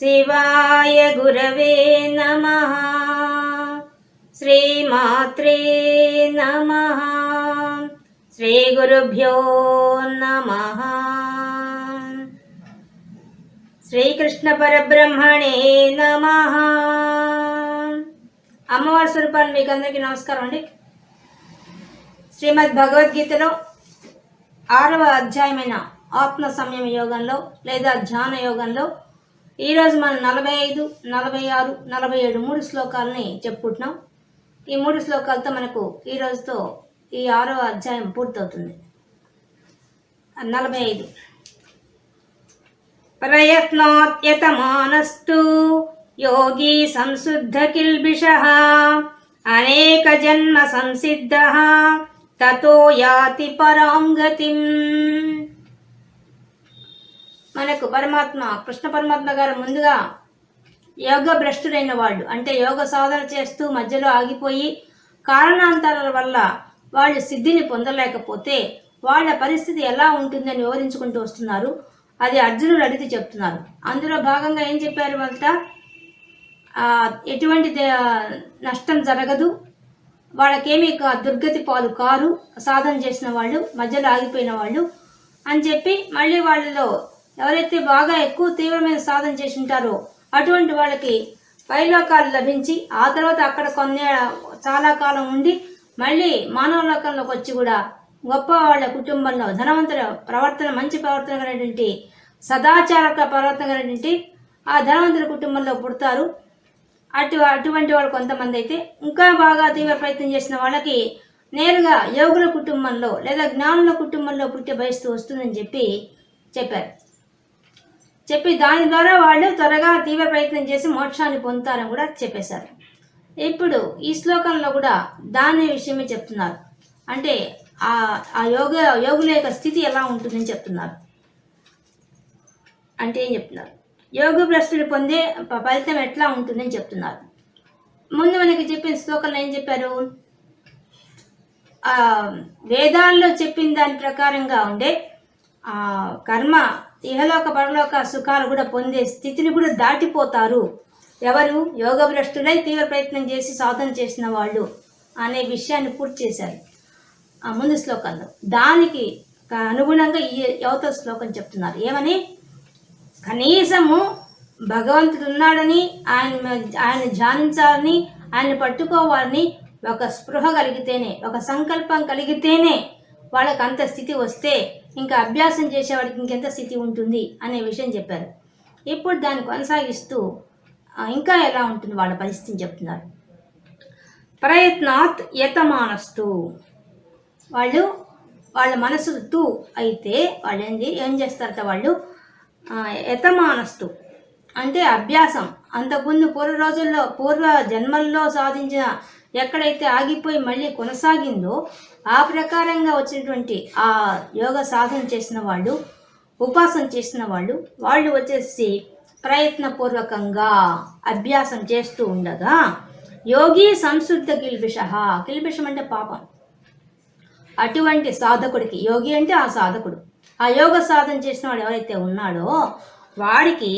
శివాయ గురవే నమ. శ్రీమాత్రే నమ. శ్రీ గురుభ్యో నమ. శ్రీకృష్ణ పరబ్రహ్మణే నమ. అమ్మవారి స్వరూపాన్ని మీకు అందరికీ నమస్కారం అండి. శ్రీమద్ భగవద్గీతలో ఆరవ అధ్యాయమైన ఆత్మ సంయమ యోగంలో లేదా ధ్యాన యోగంలో ఈరోజు మనం నలభై ఐదు నలభై ఆరు నలభై ఏడు మూడు శ్లోకాలని చెప్పుకుంటున్నాం. ఈ మూడు శ్లోకాలతో మనకు ఈ రోజుతో ఈ ఆరో అధ్యాయం పూర్తవుతుంది. నలభై ఐదు. ప్రయత్నోత్యతమానస్తు యోగి సంశుద్ధ కిల్బిష అనేక జన్మ సంసిద్ధ తతో యాతి పరాం గతిం. మనకు పరమాత్మ కృష్ణ పరమాత్మ గారు ముందుగా యోగ భ్రష్టుడైన వాళ్ళు అంటే యోగ సాధన చేస్తూ మధ్యలో ఆగిపోయి కారణాంతరాల వల్ల వాళ్ళు సిద్ధిని పొందలేకపోతే వాళ్ళ పరిస్థితి ఎలా ఉంటుందని వివరించుకుంటూ వస్తున్నారు. అది అర్జునుడు అడిగి చెప్తున్నారు. అందులో భాగంగా ఏం చెప్పారు వాళ్ళ? ఎటువంటి దే- నష్టం జరగదు. వాళ్ళకేమీ కా- దుర్గతి పాలు కారు. సాధన చేసిన వాళ్ళు మధ్యలో ఆగిపోయిన వాళ్ళు అని చెప్పి మళ్ళీ వాళ్ళలో ఎవరైతే బాగా ఎక్కువ తీవ్రమైన సాధన చేసి ఉంటారో అటువంటి వాళ్ళకి పైలోకాలు లభించి ఆ తర్వాత అక్కడ కొన్ని చాలా కాలం ఉండి మళ్ళీ మానవ లోకంలోకి వచ్చి కూడా గొప్ప వాళ్ళ కుటుంబంలో ధనవంతుల ప్రవర్తన మంచి ప్రవర్తన కలిగినటువంటి సదాచారక ప్రవర్తన కలిగినటువంటి ఆ ధనవంతుల కుటుంబంలో పుడతారు. అటు అటువంటి వాళ్ళు కొంతమంది అయితే ఇంకా బాగా తీవ్ర ప్రయత్నం చేసిన వాళ్ళకి నేరుగా యోగుల కుటుంబంలో లేదా జ్ఞానుల కుటుంబంలో పుట్టే భయస్తూ వస్తుందని చెప్పి చెప్పారు. చెప్పి దాని ద్వారా వాళ్ళు త్వరగా తీవ్ర ప్రయత్నం చేసి మోక్షాన్ని పొందుతారని కూడా చెప్పేశారు. ఇప్పుడు ఈ శ్లోకంలో కూడా దాని విషయమే చెప్తున్నారు. అంటే ఆ ఆ యోగ యోగుల యొక్క స్థితి ఎలా ఉంటుందని చెప్తున్నారు. అంటే ఏం చెప్తున్నారు? యోగ భ్రష్టులు పొందే ప- ఫలితం ఎట్లా ఉంటుందని చెప్తున్నారు. ముందు మనకి చెప్పిన శ్లోకంలో ఏం చెప్పారు? ఆ వేదాల్లో చెప్పిన దాని ప్రకారంగా ఉండే ఆ కర్మ ఇహలోక పరలోక సుఖాలు కూడా పొందే స్థితిని కూడా దాటిపోతారు. ఎవరు యోగభ్రష్టులై తీవ్ర ప్రయత్నం చేసి సాధన చేసిన వాళ్ళు అనే విషయాన్ని పూర్తి చేశారు. ఆ ముందు శ్లోకంలో దానికి అనుగుణంగా ఈ యువత శ్లోకం చెప్తున్నారు. ఏమని? కనీసము భగవంతుడు ఉన్నాడని ఆయన ఆయన ధ్యానించాలని ఆయన పట్టుకోవాలని ఒక స్పృహ కలిగితేనే ఒక సంకల్పం కలిగితేనే వాళ్ళకి అంత స్థితి వస్తే ఇంకా అభ్యాసం చేసేవాడికి ఇంకెంత స్థితి ఉంటుంది అనే విషయం చెప్పారు. ఇప్పుడు దాన్ని కొనసాగిస్తూ ఇంకా ఎలా ఉంటుంది వాళ్ళ పరిస్థితిని చెప్తున్నారు. ప్రయత్నాత్ యతమానస్తు. వాళ్ళు వాళ్ళ మనసు తూ అయితే వాళ్ళు ఏంది ఏం చేస్తారట వాళ్ళు యతమానస్తు. అంటే అభ్యాసం. అంతకుముందు పూర్వ రోజుల్లో పూర్వ జన్మల్లో సాధించిన ఎక్కడైతే ఆగిపోయి మళ్ళీ కొనసాగిందో ఆ ప్రకారంగా వచ్చినటువంటి ఆ యోగ సాధన చేసిన వాళ్ళు ఉపాసన చేసిన వాళ్ళు వాళ్ళు వచ్చేసి ప్రయత్నపూర్వకంగా అభ్యాసం చేస్తూ ఉండగా యోగి సంశుద్ధ కిల్బిష కిల్బిషం అంటే పాపం. అటువంటి సాధకుడికి యోగి అంటే ఆ సాధకుడు. ఆ యోగ సాధన చేసిన వాడు ఎవరైతే ఉన్నాడో వాడికి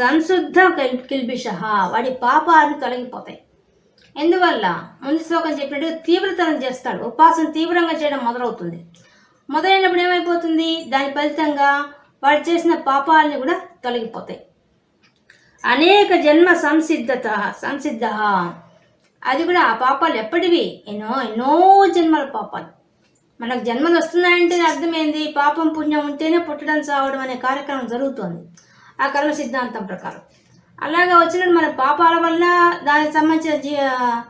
సంశుద్ధ కిల్బిష వాడి పాపాలు తొలగిపోతాయి. ఎందువల్ల? ముందు శ్లోకం చెప్పినట్టు తీవ్రతరం చేస్తాడు. ఉపాసన తీవ్రంగా చేయడం మొదలవుతుంది. మొదలైనప్పుడు ఏమైపోతుంది? దాని ఫలితంగా వాడు చేసిన పాపాలని కూడా తొలగిపోతాయి. అనేక జన్మ సంసిద్ధత సంసిద్ధ. అది కూడా ఆ పాపాలు ఎప్పటివి? ఎన్నో ఎన్నో జన్మల పాపాలు. మనకు జన్మలు వస్తున్నాయంటే అర్థమైంది పాపం పుణ్యం ఉంటేనే పుట్టడం సావడం అనే కార్యక్రమం జరుగుతోంది. ఆ కర్మ సిద్ధాంతం ప్రకారం. అలాగా వచ్చినట్టు మన పాపాల వల్ల దానికి సంబంధించిన జీ-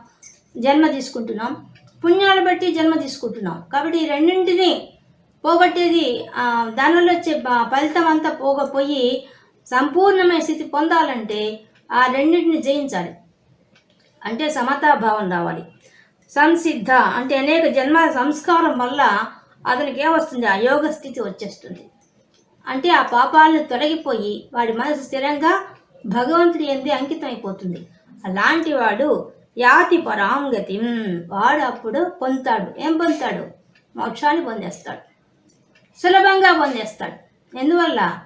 జన్మ తీసుకుంటున్నాం. పుణ్యాలు బట్టి జన్మ తీసుకుంటున్నాం. కాబట్టి ఈ రెండింటిని పోగొట్టేది దానివల్ల వచ్చే ఫలితం అంతా పోగపోయి సంపూర్ణమైన స్థితి పొందాలంటే ఆ రెండింటిని జయించాలి. అంటే సమతాభావం రావాలి. సంసిద్ధ అంటే అనేక జన్మ సంస్కారం వల్ల అతనికి ఏమొస్తుంది ఆ యోగ స్థితి వచ్చేస్తుంది. అంటే ఆ పాపాలను తొలగిపోయి వాడి మనసు స్థిరంగా భగవంతుడి ఎందే అంకితం అయిపోతుంది అలాంటి వాడు యాతి పరాంగతి. వాడు అప్పుడు పొందుతాడు. ఏం పొందుతాడు? మోక్షాన్ని పొందేస్తాడు. సులభంగా పొందేస్తాడు. ఎందువల్ల?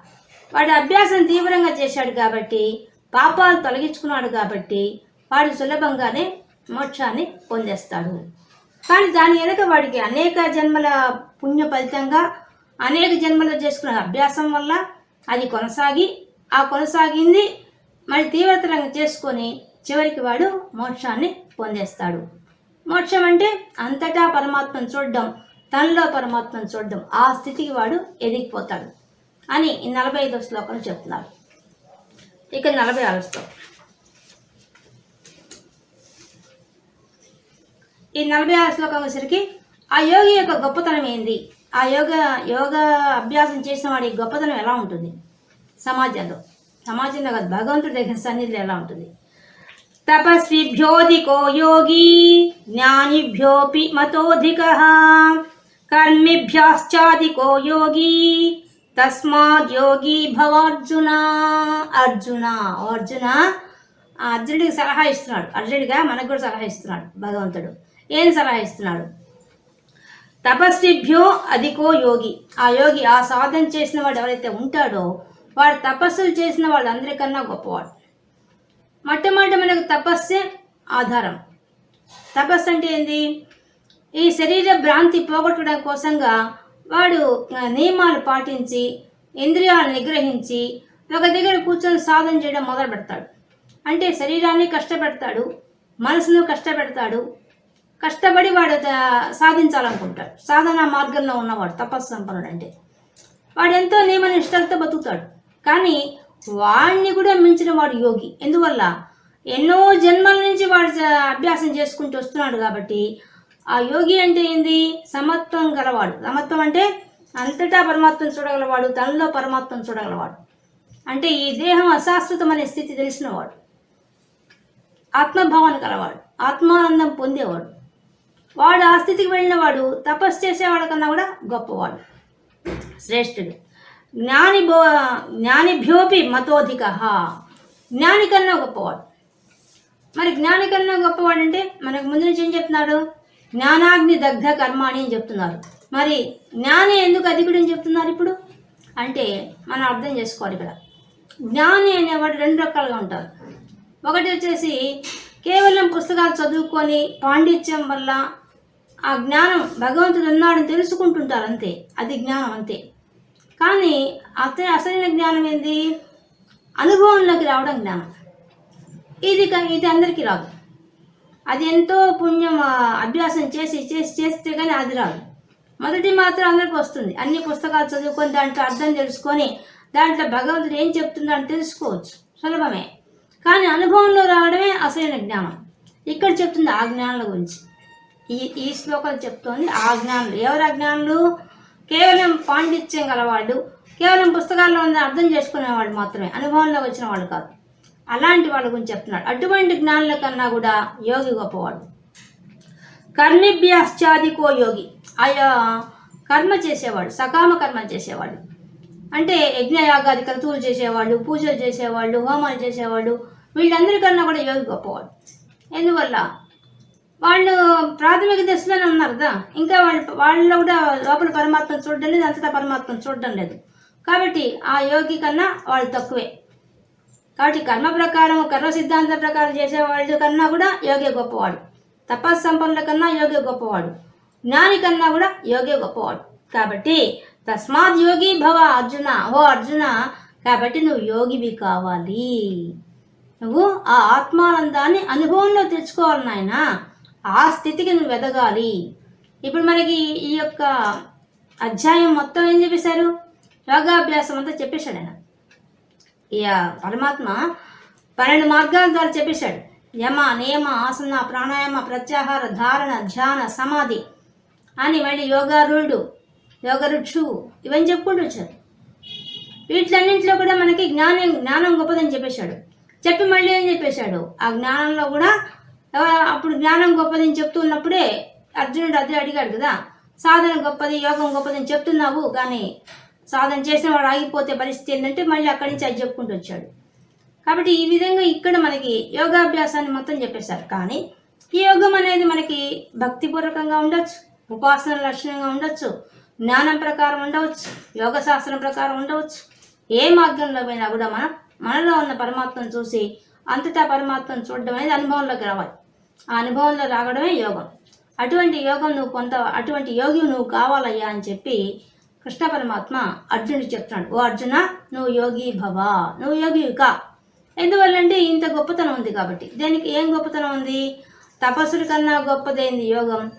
వాడు అభ్యాసం తీవ్రంగా చేశాడు కాబట్టి పాపాలు తొలగించుకున్నాడు కాబట్టి వాడు సులభంగానే మోక్షాన్ని పొందేస్తాడు. కానీ దాని వెనుక వాడికి అనేక జన్మల పుణ్య ఫలితంగా అనేక జన్మలు చేసుకున్న అభ్యాసం వల్ల అది కొనసాగి ఆ కొనసాగింది మరి తీవ్రతరంగా చేసుకొని చివరికి వాడు మోక్షాన్ని పొందేస్తాడు. మోక్షం అంటే అంతటా పరమాత్మను చూడడం తనలో పరమాత్మను చూడడం ఆ స్థితికి వాడు ఎదిగిపోతాడు అని ఈ నలభై ఐదో శ్లోకం చెప్తున్నారు. ఇక నలభై ఆరు శ్లోకం. ఈ నలభై ఆరు శ్లోకం వచ్చేసరికి ఆ యోగి యొక్క గొప్పతనం ఏంది? ఆ యోగ యోగ అభ్యాసం చేసిన వాడి గొప్పతనం ఎలా ఉంటుంది? సమాజంలో. సమాజంలో కాదు భగవంతుడి దగ్గర సన్నిధిలో ఎలా ఉంటుంది? తపస్విభ్యోధికో యోగి జ్ఞానిభ్యోపి మతోధిక కర్మిభ్యాశ్చాధికో యోగి తస్మాత్ యోగి భవార్జున అర్జున. అర్జున అర్జునుడికి సలహా ఇస్తున్నాడు. అర్జునుడిగా మనకు కూడా సలహా ఇస్తున్నాడు భగవంతుడు. ఏం సలహా ఇస్తున్నాడు? తపస్విభ్యో అధికో యోగి. ఆ యోగి ఆ సాధన చేసిన వాడు ఎవరైతే ఉంటాడో వాడు తపస్సులు చేసిన వాళ్ళందరికన్నా గొప్పవాడు. మొట్టమొదటి మనకు తపస్సే ఆధారం. తపస్సు అంటే ఏంది? ఈ శరీర భ్రాంతి పోగొట్టడం కోసంగా వాడు నియమాలు పాటించి ఇంద్రియాలు నిగ్రహించి ఒక దగ్గర కూర్చొని సాధన చేయడం మొదలు పెడతాడు. అంటే శరీరాన్ని కష్టపెడతాడు మనసును కష్టపెడతాడు. కష్టపడి వాడు సాధించాలనుకుంటాడు. సాధన మార్గంలో ఉన్నవాడు తపస్సు సంపన్నుడు అంటే. వాడు ఎంతో నియమ నిష్టలతో బతుకుతాడు. కానీ వాడిని కూడా మించిన వాడు యోగి. ఎందువల్ల? ఎన్నో జన్మల నుంచి వాడు చ- అభ్యాసం చేసుకుంటూ వస్తున్నాడు కాబట్టి ఆ యోగి అంటే ఏంది? సమత్వం గలవాడు. సమత్వం అంటే అంతటా పరమాత్మను చూడగలవాడు తనలో పరమాత్మను చూడగలవాడు. అంటే ఈ దేహం అశాశ్వతమనే స్థితి తెలిసినవాడు. ఆత్మభావం కలవాడు ఆత్మానందం పొందేవాడు. వాడు ఆ స్థితికి వెళ్ళినవాడు తపస్సు చేసేవాడు కన్నా కూడా గొప్పవాడు. శ్రేష్ఠుడు. జ్ఞాని బో జ్ఞానిభ్యోపి మతోధిక. జ్ఞాని కన్నా గొప్పవాడు. మరి జ్ఞాని కన్నా గొప్పవాడు అంటే మనకు ముందు నుంచి ఏం చెప్తున్నాడు? జ్ఞానాగ్ని దగ్ధ కర్మాణి అని చెప్తున్నారు. మరి జ్ఞాని ఎందుకు అధికుడు అని చెప్తున్నారు ఇప్పుడు? అంటే మనం అర్థం చేసుకోవాలి ఇక్కడ. జ్ఞాని అనేవాడు రెండు రకాలుగా ఉంటారు. ఒకటి వచ్చేసి కేవలం పుస్తకాలు చదువుకొని పాండిత్యం వల్ల ఆ జ్ఞానం భగవంతుడు ఉన్నాడని తెలుసుకుంటుంటారు అంతే. అది జ్ఞానం అంతే. కానీ అతని అసలైన జ్ఞానం ఏంది? అనుభవంలోకి రావడం జ్ఞానం. ఇది ఇది అందరికీ రాదు. అది ఎంతో పుణ్యం అభ్యాసం చేసి చేసి చేస్తే కానీ అది రాదు. మొదటి మాత్రం అందరికి వస్తుంది. అన్ని పుస్తకాలు చదువుకొని దాంట్లో అర్థం తెలుసుకొని దాంట్లో భగవంతుడు ఏం చెప్తున్నాడని తెలుసుకోవచ్చు. సులభమే. కానీ అనుభవంలో రావడమే అసలైన జ్ఞానం. ఇక్కడ చెప్తుంది ఆ జ్ఞానుల గురించి. ఈ ఈ శ్లోకాలు చెప్తోంది ఆ జ్ఞానులు. ఎవరు ఆ జ్ఞానులు? కేవలం పాండిత్యం గలవాడు కేవలం పుస్తకాల్లో ఉన్న అర్థం చేసుకునేవాడు మాత్రమే అనుభవంలో వచ్చిన వాళ్ళు కాదు. అలాంటి వాళ్ళ గురించి చెప్తున్నాడు. అటువంటి జ్ఞానుల కన్నా కూడా యోగి గొప్పవాడు. కర్మిభ్యాశ్చాదికో యోగి. ఆయా కర్మ చేసేవాడు సకామ కర్మ చేసేవాడు. అంటే యజ్ఞయాగాది క్రతువులు చేసేవాళ్ళు పూజలు చేసేవాళ్ళు హోమాలు చేసేవాళ్ళు వీళ్ళందరికన్నా కూడా యోగి గొప్పవాడు. ఎందువల్ల? వాళ్ళు ప్రాథమిక దశలోనే ఉన్నారు కదా. ఇంకా వాళ్ళు వాళ్ళలో కూడా లోపల పరమాత్మను చూడడం లేదు అంతటా పరమాత్మను చూడడం లేదు. కాబట్టి ఆ యోగి కన్నా వాళ్ళు తక్కువే. కాబట్టి కర్మ ప్రకారం కర్మ సిద్ధాంతం ప్రకారం చేసేవాళ్ళ కన్నా కూడా యోగే గొప్పవాడు. తపస్ సంపన్నుల కన్నా యోగే గొప్పవాడు. జ్ఞాని కన్నా కూడా యోగే గొప్పవాడు. కాబట్టి తస్మాత్ యోగి భవ అర్జున ఓ అర్జున కాబట్టి నువ్వు యోగివి కావాలి. నువ్వు ఆ ఆత్మానందాన్ని అనుభవంలో తెచ్చుకోవాలి నాయనా. ఆ స్థితికి నువ్వు ఎదగాలి. ఇప్పుడు మనకి ఈ యొక్క అధ్యాయం మొత్తం ఏం చెప్పేశారు? యోగాభ్యాసం అంతా చెప్పేశాడు ఆయన. ఇక పరమాత్మ పన్నెండు మార్గాల ద్వారా చెప్పేశాడు. యమ నియమ ఆసన ప్రాణాయామ ప్రత్యాహార ధారణ ధ్యాన సమాధి అని మళ్ళీ యోగారుడు యోగరుక్షు ఇవన్నీ చెప్పుకుంటూ వచ్చారు. వీటిలన్నింటిలో కూడా మనకి జ్ఞానం జ్ఞానం గొప్పదని చెప్పేశాడు. చెప్పి మళ్ళీ ఏం చెప్పేశాడు? ఆ జ్ఞానంలో కూడా అప్పుడు జ్ఞానం గొప్పదని చెప్తూ ఉన్నప్పుడే అర్జునుడు అదే అడిగాడు కదా. సాధన గొప్పది యోగం గొప్పది అని చెప్తున్నావు కానీ సాధన చేసిన వాడు ఆగిపోతే పరిస్థితి ఏంటంటే మళ్ళీ అక్కడి నుంచి అది చెప్పుకుంటూ వచ్చాడు. కాబట్టి ఈ విధంగా ఇక్కడ మనకి యోగాభ్యాసాన్ని మొత్తం చెప్పేశారు. కానీ ఈ యోగం అనేది మనకి భక్తిపూర్వకంగా ఉండొచ్చు ఉపాసన లక్షణంగా ఉండొచ్చు జ్ఞానం ప్రకారం ఉండవచ్చు యోగ శాస్త్రం ప్రకారం ఉండవచ్చు. ఏ మార్గంలో పోయినా కూడా మనం మనలో ఉన్న పరమాత్మను చూసి అంతటా పరమాత్మను చూడడం అనేది అనుభవంలోకి రావాలి. ఆ అనుభవంలో రావడమే యోగం. అటువంటి యోగం నువ్వు పొంద అటువంటి యోగి నువ్వు కావాలయ్యా అని చెప్పి కృష్ణ పరమాత్మ అర్జునుడు చెప్తున్నాడు. ఓ అర్జున నువ్వు యోగి భవా నువ్వు యోగి కా. ఎందువల్లంటే ఇంత గొప్పతనం ఉంది కాబట్టి. దానికి ఏం గొప్పతనం ఉంది? తపస్సుడి కన్నా గొప్పదైంది యోగం?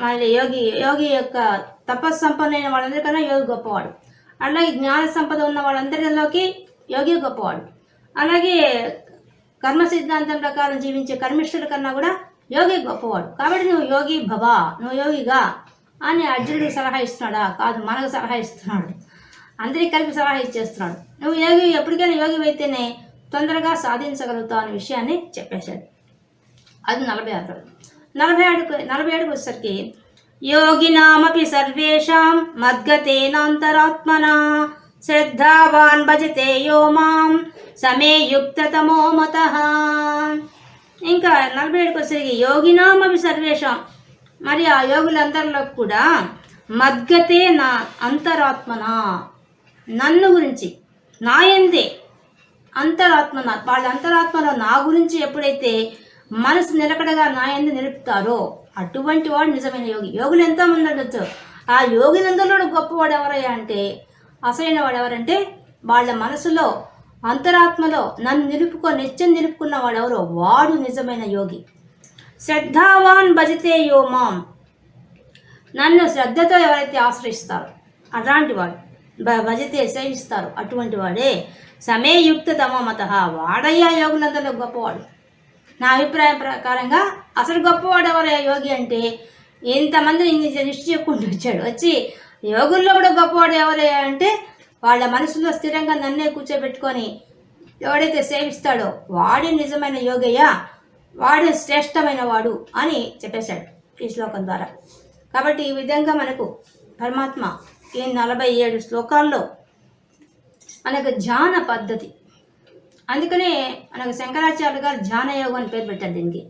మళ్ళీ యోగి యోగి యొక్క తపస్సు సంపన్నైన వాళ్ళందరికన్నా యోగి గొప్పవాడు. అలాగే జ్ఞాన సంపద ఉన్న వాళ్ళందరిలోకి యోగి గొప్పవాడు. అలాగే కర్మ సిద్ధాంతం ప్రకారం జీవించే కర్మిష్ఠుల కన్నా కూడా యోగి గొప్పవాడు. కాబట్టి నువ్వు యోగి భవా నువ్వు యోగిగా అని అర్జునుడికి సలహా ఇస్తున్నాడా? కాదు మనకు సలహా ఇస్తున్నాడు. అందరికి కలిపి సలహా ఇచ్చేస్తున్నాడు. నువ్వు యోగి ఎప్పటికైనా యోగి అయితేనే తొందరగా సాధించగలుగుతావు అనే విషయాన్ని చెప్పేశాడు. అది నలభై ఆరు. నలభై ఏడుకు నలభై ఏడుకు వచ్చేసరికి యోగినామపి సర్వేషాం మద్గతేనాంతరాత్మనా శ్రద్ధావాన్ భజతే యో మాం సమే యుక్తతమో మత. ఇంకా నలభై ఏడుకు వచ్చేసరికి యోగినామపి సర్వేషం. మరి ఆ యోగులందరిలో కూడా మద్గతే నా అంతరాత్మన? నన్ను గురించి నా ఎందే అంతరాత్మన? వాళ్ళ అంతరాత్మలో నా గురించి ఎప్పుడైతే మనసు నిలకడగా నా ఎందు నిలుపుతారో అటువంటి వాడు నిజమైన యోగి. యోగులు ఎంత మంది ఉండొచ్చు ఆ యోగినందులో గొప్పవాడు ఎవరయ్యా అంటే అసలైన వాడు ఎవరంటే వాళ్ళ మనసులో అంతరాత్మలో నన్ను నిలుపుకో నిత్యం నిలుపుకున్న వాడు ఎవరో వాడు నిజమైన యోగి. శ్రద్ధావాన్ భజతే యో మాం. నన్ను శ్రద్ధతో ఎవరైతే ఆశ్రయిస్తారో అలాంటి వాడు భ- భజతే సేవిస్తారు అటువంటి వాడే సమేయుక్త మత. వాడయ్యా యోగులందరిలో గొప్పవాడు. నా అభిప్రాయం ప్రకారంగా అసలు గొప్పవాడు ఎవరయ్యా యోగి అంటే ఇంతమంది ఇన్ని లిస్ట్ చెప్పుకుంటూ వచ్చాడు వచ్చి యోగుల్లో కూడా గొప్పవాడు ఎవరయ్యా అంటే వాళ్ళ మనసులో స్థిరంగా నన్నే కూర్చోబెట్టుకొని ఎవడైతే సేవిస్తాడో వాడే నిజమైన యోగయ్య వాడే శ్రేష్టమైన వాడు అని చెప్పేశాడు ఈ శ్లోకం ద్వారా. కాబట్టి ఈ విధంగా మనకు పరమాత్మ ఈ నలభై ఏడు శ్లోకాల్లో మనకు ధ్యాన పద్ధతి. అందుకనే మనకు శంకరాచార్య గారు ధ్యాన యోగం అని పేరు పెట్టారు దీనికి.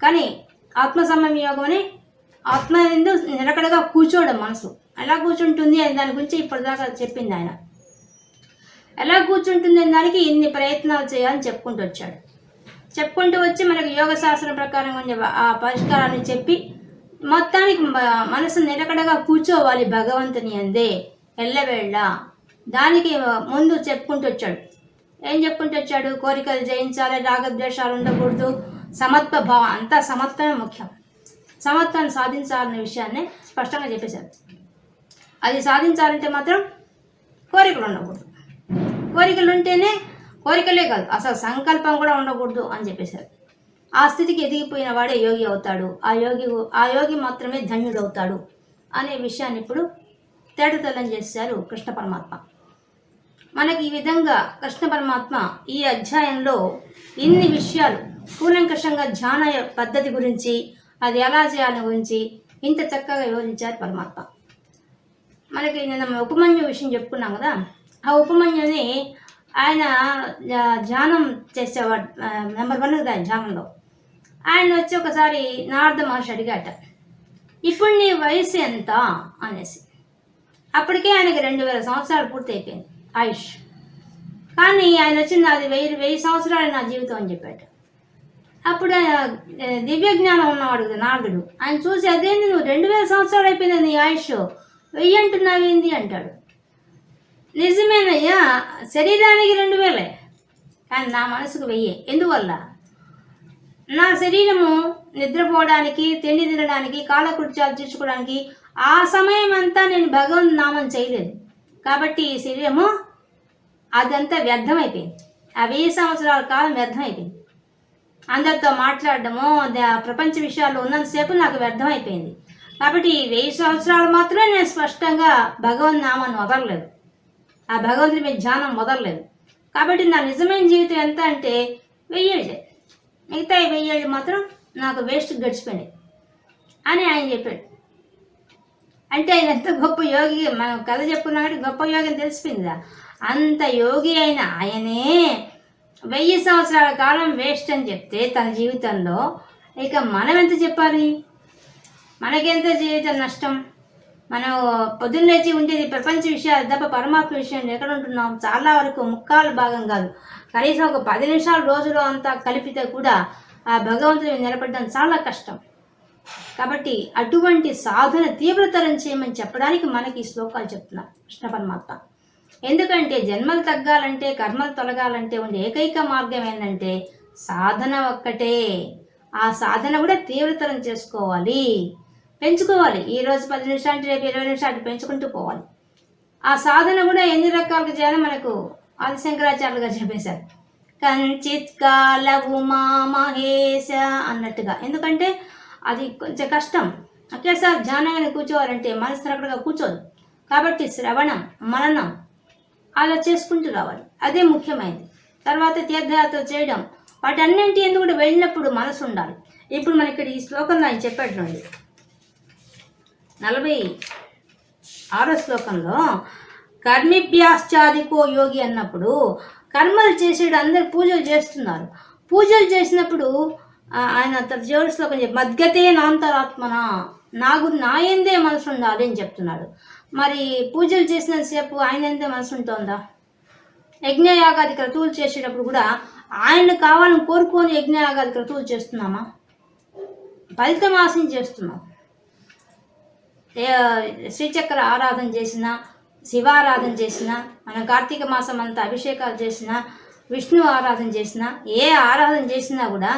కానీ ఆత్మ సమయం యోగం అని ఆత్మ ఎందు నిలకడగా కూర్చోవడం మనసు. ఎలా కూర్చుంటుంది అని దాని గురించి ఇప్పటిదాకా చెప్పింది ఆయన. ఎలా కూర్చుంటుంది అనే దానికి ఇన్ని ప్రయత్నాలు చేయాలని చెప్పుకుంటూ వచ్చాడు. చెప్పుకుంటూ వచ్చి మనకు యోగ శాస్త్రం ప్రకారం ఉండే ఆ పరిష్కారాన్ని చెప్పి మొత్తానికి మనసు నిలకడగా కూర్చోవాలి భగవంతుని అందే ఎల్లవేళ్ళ దానికి ముందు చెప్పుకుంటూ వచ్చాడు. ఏం చెప్పుకుంటూ వచ్చాడు? కోరికలు జయించాలి రాగద్వేషాలు ఉండకూడదు. సమత్వ భావం అంతా సమత్వమే ముఖ్యం. సమత్వాన్ని సాధించాలనే విషయాన్ని స్పష్టంగా చెప్పేశారు. అది సాధించాలంటే మాత్రం కోరికలు ఉండకూడదు. కోరికలు ఉంటేనే కోరికలే కాదు అసలు సంకల్పం కూడా ఉండకూడదు అని చెప్పేశారు. ఆ స్థితికి ఎదిగిపోయిన వాడే యోగి అవుతాడు. ఆ యోగి ఆ యోగి మాత్రమే ధన్యుడు అవుతాడు అనే విషయాన్ని ఇప్పుడు తేటతెల్లం చేశారు కృష్ణ పరమాత్మ. మనకి ఈ విధంగా కృష్ణ పరమాత్మ ఈ అధ్యాయంలో ఇన్ని విషయాలు కూలంకషంగా ధ్యాన పద్ధతి గురించి అది ఎలా చేయాలని గురించి ఇంత చక్కగా వివరించారు పరమాత్మ. మనకి నిన్న ఉపమన్యు విషయం చెప్పుకున్నాం కదా ఆ ఉపమన్యుని ఆయన ధ్యానం చేసేవాడు నెంబర్ వన్ కదా ఆయన ధ్యానంలో. ఆయన వచ్చి ఒకసారి నారద మహర్షి అడిగాట ఇప్పుడు నీ వయసు ఎంత? అనేసి. అప్పటికే ఆయనకి రెండు వేల సంవత్సరాలు పూర్తి అయిపోయింది ఆయుష్. కానీ ఆయన వచ్చి నాది వెయ్యి వెయ్యి సంవత్సరాలు నా జీవితం అని చెప్పాడు అప్పుడు దివ్య జ్ఞానం ఉన్నవాడు కదా నారదుడు ఆయన చూసి అదేంది నువ్వు రెండు వేల సంవత్సరాలు అయిపోయింది నీ ఆయుష్? వెయ్యి అంటున్నావేంది అంటాడు. నిజమేనయ్యా శరీరానికి రెండు వేలే. కానీ నా మనసుకు వెయ్యి. ఎందువల్ల? నా శరీరము నిద్రపోవడానికి తిండి తినడానికి కాలకృత్యాలు తీర్చుకోవడానికి ఆ సమయం అంతా నేను భగవంతు నామం చేయలేదు. కాబట్టి ఈ శరీరము అదంతా వ్యర్థమైపోయింది. ఆ వెయ్యి సంవత్సరాల కాలం వ్యర్థమైపోయింది. అందరితో మాట్లాడడము ప్రపంచ విషయాలు ఉన్నంతసేపు నాకు వ్యర్థమైపోయింది. కాబట్టి ఈ వెయ్యి సంవత్సరాలు మాత్రమే నేను స్పష్టంగా భగవన్ నామాన్ని వదలలేదు. ఆ భగవంతుడి మీద ధ్యానం వదలలేదు. కాబట్టి నా నిజమైన జీవితం ఎంత అంటే వెయ్యేళ్ళే. మిగతా ఈ వెయ్యేళ్ళు మాత్రం నాకు వేస్ట్ గడిచిపోయింది అని ఆయన చెప్పాడు. అంటే ఆయన ఎంత గొప్ప యోగి మనం కథ చెప్పుకున్నా కాబట్టి గొప్ప యోగి అని తెలిసిపోయిందా అంత యోగి అయిన ఆయనే వెయ్యి సంవత్సరాల కాలం వేస్ట్ అని చెప్తే తన జీవితంలో ఇక మనం ఎంత చెప్పాలి? మనకెంత జీవితం నష్టం? మనం పొద్దున్న లేచి ఉండేది ప్రపంచ విషయాలు తప్ప పరమాత్మ విషయం ఎక్కడ ఉంటున్నాం? చాలా వరకు ముక్కాలు భాగం కాదు. కనీసం ఒక పది నిమిషాలు రోజులో అంతా కలిపితే కూడా ఆ భగవంతుని నిలబడడం చాలా కష్టం. కాబట్టి అటువంటి సాధన తీవ్రతరం చేయమని చెప్పడానికి మనకి ఈ శ్లోకాలు చెప్తున్నారు కృష్ణ పరమాత్మ. ఎందుకంటే జన్మలు తగ్గాలంటే కర్మలు తొలగాలంటే ఉండే ఏకైక మార్గం ఏంటంటే సాధన ఒక్కటే. ఆ సాధన కూడా తీవ్రతరం చేసుకోవాలి. పెంచుకోవాలి. ఈ రోజు పది నిమిషాలు అంటే రేపు ఇరవై నిమిషాలు పెంచుకుంటూ పోవాలి. ఆ సాధన కూడా ఎన్ని రకాలుగా చేయాలో మనకు ఆదిశంకరాచార్యులుగా చెప్పేశారు. కంచిత్ కాల ఉమా మహేశ అన్నట్టుగా. ఎందుకంటే అది కొంచెం కష్టం. ఒకేసారి ధ్యానంగా కూర్చోవాలంటే మనసు రకడగా కూర్చోదు. కాబట్టి శ్రవణం మననం అలా చేసుకుంటూ రావాలి. అదే ముఖ్యమైనది. తర్వాత తీర్థయాత్ర చేయడం. వాటన్నింటి ఎందుకు వెళ్ళినప్పుడు మనసు ఉండాలి. ఇప్పుడు మనకి ఇక్కడ ఈ శ్లోకంలో ఆయన చెప్పాడు నలభై ఆరో శ్లోకంలో కర్మిభ్యాశ్చాదికో యోగి అన్నప్పుడు కర్మలు చేసేడు అందరు పూజలు చేస్తున్నారు. పూజలు చేసినప్పుడు ఆయన ఆయన జోడు శ్లోకం చెప్పి మద్గతే నాంతరాత్మన నాకు నా ఎందే మనసు ఉండాలి అని చెప్తున్నాడు. మరి పూజలు చేసినంతసేపు ఆయన ఎందే మనసు ఉంటుందా యజ్ఞయాగాది క్రతువులు చేసేటప్పుడు కూడా ఆయన కావాలని కోరుకొని యజ్ఞయాగాది క్రతువులు చేస్తున్నామా? ఫలితం ఆశించేస్తున్నాం. శ్రీచక్ర ఆరాధన చేసిన శివారాధన చేసిన మనం కార్తీక మాసం అంతా అభిషేకాలు చేసిన విష్ణు ఆరాధన చేసిన ఏ ఆరాధన చేసినా కూడా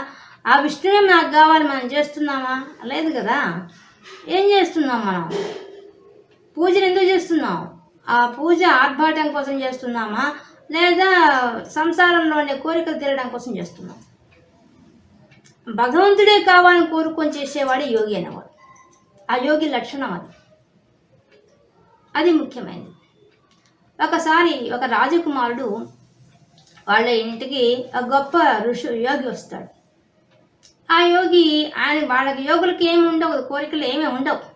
ఆ విష్ణువే నాకు కావాలి మనం చేస్తున్నామా? లేదు కదా? ఏం చేస్తున్నాం మనం? పూజలు ఎందుకు చేస్తున్నాం? ఆ పూజ ఆర్భాటం కోసం చేస్తున్నామా? లేదా సంసారంలో ఉండే కోరికలు తీరడం కోసం చేస్తున్నాం? భగవంతుడే కావాలని కోరుకొని చేసేవాడే యోగి అనేవాడు ఆ యోగి లక్షణం అది. అది ముఖ్యమైనది. ఒకసారి ఒక రాజకుమారుడు వాళ్ళ ఇంటికి ఒక గొప్ప ఋషి యోగి వస్తాడు. ఆ యోగి ఆయన వాళ్ళకి యోగులకి ఏమి ఉండవు కోరికలు ఏమీ ఉండవు.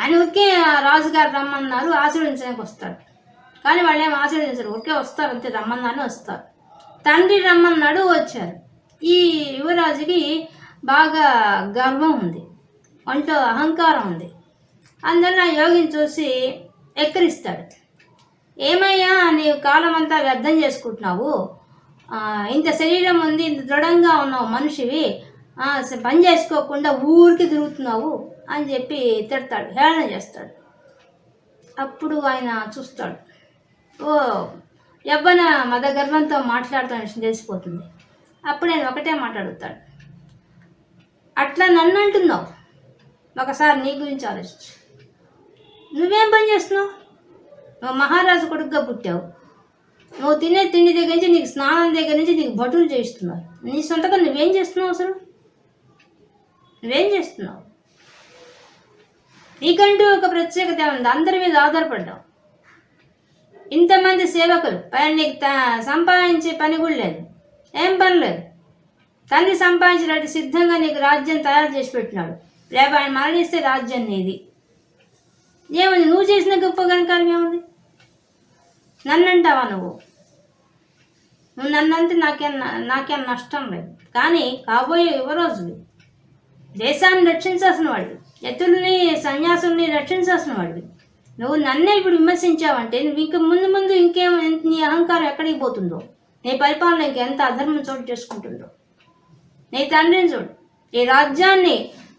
ఆయన ఊరికే ఆ రాజుగారు రమ్మన్నారు ఆశీర్వదించడానికి వస్తాడు. కానీ వాళ్ళు ఏం ఆశీర్వదించరు ఊరికే వస్తారు అంతే రమ్మన్నారని వస్తారు. తండ్రి రమ్మన్నాడు వచ్చారు. ఈ యువరాజుకి బాగా గర్వం ఉంది. ఒంట్లో అహంకారం ఉంది. అందువల్ల నా యోగిని చూసి ఎక్కిరిస్తాడు. ఏమయ్యా నీవు కాలం అంతా వ్యర్థం చేసుకుంటున్నావు. ఇంత శరీరం ఉంది ఇంత దృఢంగా ఉన్నావు మనిషివి. పని చేసుకోకుండా ఊరికి తిరుగుతున్నావు అని చెప్పి తిడతాడు హేళన చేస్తాడు. అప్పుడు ఆయన చూస్తాడు. ఓ యవ్వన మద గర్వంతో మాట్లాడుతాను విషయం తెలిసిపోతుంది. అప్పుడు ఆయన ఒకటే మాట్లాడుతాడు. అట్లా నన్ను అంటున్నావు. ఒకసారి నీ గురించి ఆలోచించు. నువ్వేం పని చేస్తున్నావు? నువ్వు మహారాజు కొడుకుగా పుట్టావు. నువ్వు తినే తిండి దగ్గర నుంచి నీకు స్నానం దగ్గర నుంచి నీకు భటులు చేయిస్తున్నారు. నీ సొంతగా నువ్వేం చేస్తున్నావు అసలు? నువ్వేం చేస్తున్నావు? నీకంటూ ఒక ప్రత్యేకత ఉంది అందరి మీద ఆధారపడ్డావు. ఇంతమంది సేవకులు పైన నీకు త- సంపాదించే పని కూడా లేదు. ఏం పని లేదు? తండ్రి సంపాదించడానికి సిద్ధంగా నీకు రాజ్యం తయారు చేసి పెట్టినాడు. రేపు ఆయన మరణిస్తే రాజ్యం నీది ఏముంది నువ్వు చేసిన గొప్ప కనకాలం ఏముంది? నన్ను అంటావా నువ్వు? నువ్వు నన్నంటే నాకేం నాకేం నష్టం లేదు. కానీ కాబోయే యువరాజువి దేశాన్ని రక్షించాల్సిన వాడివి ఎత్తుల్ని సన్యాసుల్ని రక్షించాల్సిన వాడివి నువ్వు నన్నే ఇప్పుడు విమర్శించావంటే నువ్వు ఇంక ముందు ముందు ఇంకేం నీ అహంకారం ఎక్కడికి పోతుందో? నీ పరిపాలన ఇంకెంత అధర్మం చోటు చేసుకుంటుందో? నీ తండ్రిని చూడు. ఈ రాజ్యాన్ని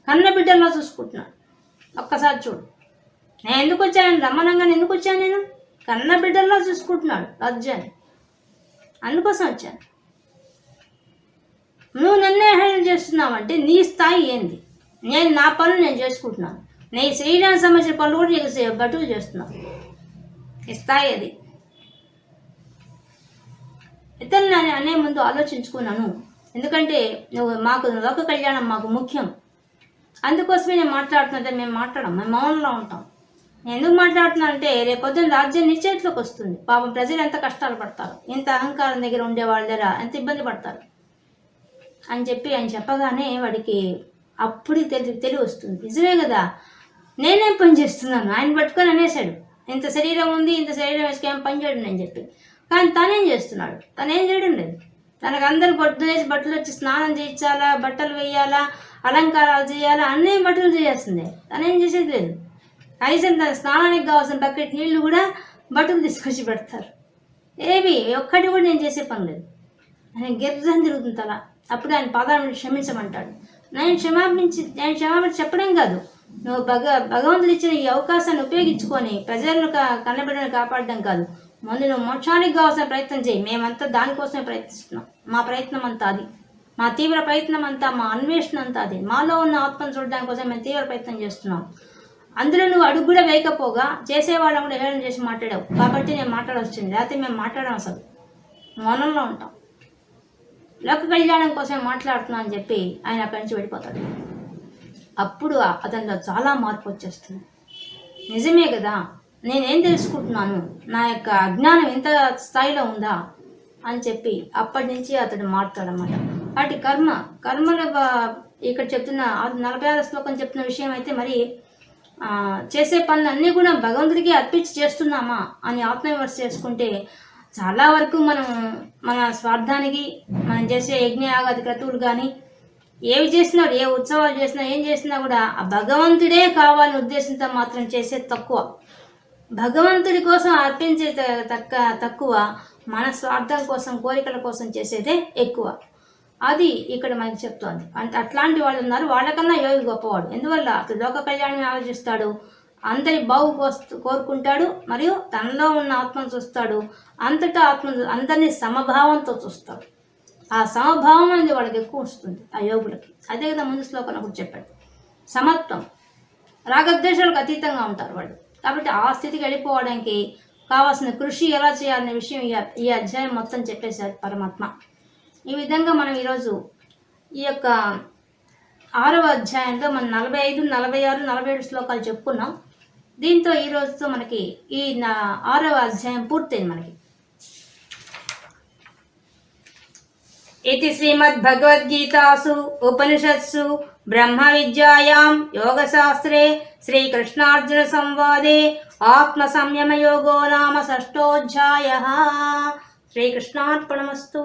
కన్న బిడ్డల్లో చూసుకుంటున్నాడు. ఒక్కసారి చూడు. నేను ఎందుకు వచ్చాను? రమ్మనంగా ఎందుకు వచ్చాను నేను? కన్న బిడ్డల్లో చూసుకుంటున్నాడు రాజ్యాన్ని అందుకోసం వచ్చాను. నువ్వు నన్నే హ్యాండిల్ చేస్తున్నావంటే నీ స్థాయి ఏంది? నేను నా పనులు నేను చేసుకుంటున్నాను. నీ శ్రీరామ సంబంధించిన పనులు కూడా నీకు బట్టుకు బటులు చేస్తున్నావు నీ స్థాయి అది. ఇతరులు అనే ముందు ఆలోచించుకున్నాను. ఎందుకంటే నువ్వు మాకు లోక కళ్యాణం మాకు ముఖ్యం. అందుకోసమే నేను మాట్లాడుతుంటే మేము మాట్లాడము మేము మౌనంలో ఉంటాం. నేను ఎందుకు మాట్లాడుతున్నా అంటే రేపొద్దున రాజ్యం నీ చేతిలోకి వస్తుంది. పాపం ప్రజలు ఎంత కష్టాలు పడతారు ఇంత అహంకారం దగ్గర ఉండే వాళ్ళ దగ్గర ఎంత ఇబ్బంది పడతారు అని చెప్పి ఆయన చెప్పగానే వాడికి అప్పుడు తెలివి తెలివి వస్తుంది. నిజమే కదా? నేనేం పని చేస్తున్నాను? ఆయన పట్టుకొని అనేసాడు ఇంత శరీరం ఉంది ఇంత శరీరం వేసుకు ఏం పని చేయడం అని చెప్పి. కానీ తనేం చేస్తున్నాడు? తనేం చేయడం లేదు. తనకు అందరు బొట్టు వేసి బట్టలు వచ్చి స్నానం చేయించాలా బట్టలు వేయాలా అలంకారాలు చేయాలా అన్నీ బట్టలు చేయాల్సిందే. తనేం చేసేది లేదు. కనీసం తన స్నానానికి కావాల్సిన బకెట్ నీళ్ళు కూడా బట్టలు తీసుకొచ్చి పెడతారు. ఏవి ఒక్కటి కూడా నేను చేసే పని లేదు. ఆయన గిర్రని తిరుగుతుంది తల. అప్పుడు ఆయన పాదాలను క్షమించమంటాడు. నేను క్షమాపించి నేను క్షమాపణ చెప్పడం కాదు. నువ్వు భగ భగవంతుడు ఇచ్చిన ఈ అవకాశాన్ని ఉపయోగించుకొని ప్రజలను కన్నబిడ్డను కాపాడడం కాదు. ముందు నువ్వు మోక్షానికి కావాల్సిన ప్రయత్నం చేయి. మేమంతా దానికోసమే ప్రయత్నిస్తున్నాం. మా ప్రయత్నం అంతా అది. మా తీవ్ర ప్రయత్నం అంతా మా అన్వేషణ అంతా అది. మాలో ఉన్న ఆత్మను చూడడానికి కోసం మేము తీవ్ర ప్రయత్నం చేస్తున్నాం. అందులో నువ్వు అడుగు కూడా వేయకపోగా చేసేవాళ్ళం కూడా హేళన చేసి మాట్లాడావు. కాబట్టి నేను మాట్లాడొచ్చింది లేకపోతే మేము మాట్లాడాం అసలు. మౌనంలో ఉంటాం లోక కళ్యాణం కోసం మాట్లాడుతున్నా అని చెప్పి ఆయన అక్కడి నుంచి వెళ్ళిపోతాడు. అప్పుడు అతనిలో చాలా మార్పు వచ్చేస్తుంది. నిజమే కదా? నేనేం తెలుసుకుంటున్నాను? నా యొక్క అజ్ఞానం ఎంత స్థాయిలో ఉందా? అని చెప్పి అప్పటి నుంచి అతడు మారుతాడనమాట అటు కర్మ కర్మల ఇక్కడ చెప్తున్న నలభై ఆరు శ్లోకం చెప్తున్న విషయం అయితే మరి చేసే పనులన్నీ కూడా భగవంతుడికి అర్పించి చేస్తున్నామా అని ఆత్మవిమర్శ చేసుకుంటే చాలా వరకు మనం మన స్వార్థానికి మనం చేసే యజ్ఞ యాగాది క్రతువులు కానీ ఏవి చేసినా ఏ ఉత్సవాలు చేసినా ఏం చేసినా కూడా ఆ భగవంతుడే కావాలని ఉద్దేశంతో మాత్రం చేసే తక్కువ. భగవంతుడి కోసం అర్పించే త- తక్క తక్కువ మన స్వార్థం కోసం కోరికల కోసం చేసేదే ఎక్కువ. అది ఇక్కడ మనకి చెప్తోంది. అంటే అట్లాంటి వాళ్ళు ఉన్నారు. వాళ్ళకన్నా యోగి గొప్పవాడు. ఎందువల్ల? అతడు లోక కళ్యాణం ఆలోచిస్తాడు. అందరి బావు కోస్తూ కోరుకుంటాడు. మరియు తనలో ఉన్న ఆత్మను చూస్తాడు. అంతటా ఆత్మ అందరినీ సమభావంతో చూస్తాడు. ఆ సమభావం అనేది వాళ్ళకి ఎక్కువ వస్తుంది ఆ యోగులకి. అదే కదా ముందు శ్లోకం ఒకటి చెప్పాడు. సమత్వం. రాగద్వేషాలకు అతీతంగా ఉంటారు వాళ్ళు. కాబట్టి ఆ స్థితికి వెళ్ళిపోవడానికి కావాల్సిన కృషి ఎలా చేయాలనే విషయం ఈ ఈ అధ్యాయం మొత్తం చెప్పేశారు పరమాత్మ. ఈ విధంగా మనం ఈరోజు ఈ యొక్క ఆరవ అధ్యాయంలో మనం నలభై ఐదు నలభై ఆరు నలభై ఏడు శ్లోకాలు చెప్పుకున్నాం. దీంతో ఈ రోజుతో మనకి ఈ నా ఆరవ అధ్యాయం పూర్తయింది మనకి. ఇది శ్రీమద్భగవద్గీతాసు ఉపనిషత్సు బ్రహ్మ విద్యాయాం యోగశాస్త్రే శ్రీకృష్ణార్జున సంవాదే ఆత్మ సంయమ యోగో నామ షష్టోధ్యాయ. శ్రీకృష్ణార్పణమస్తు.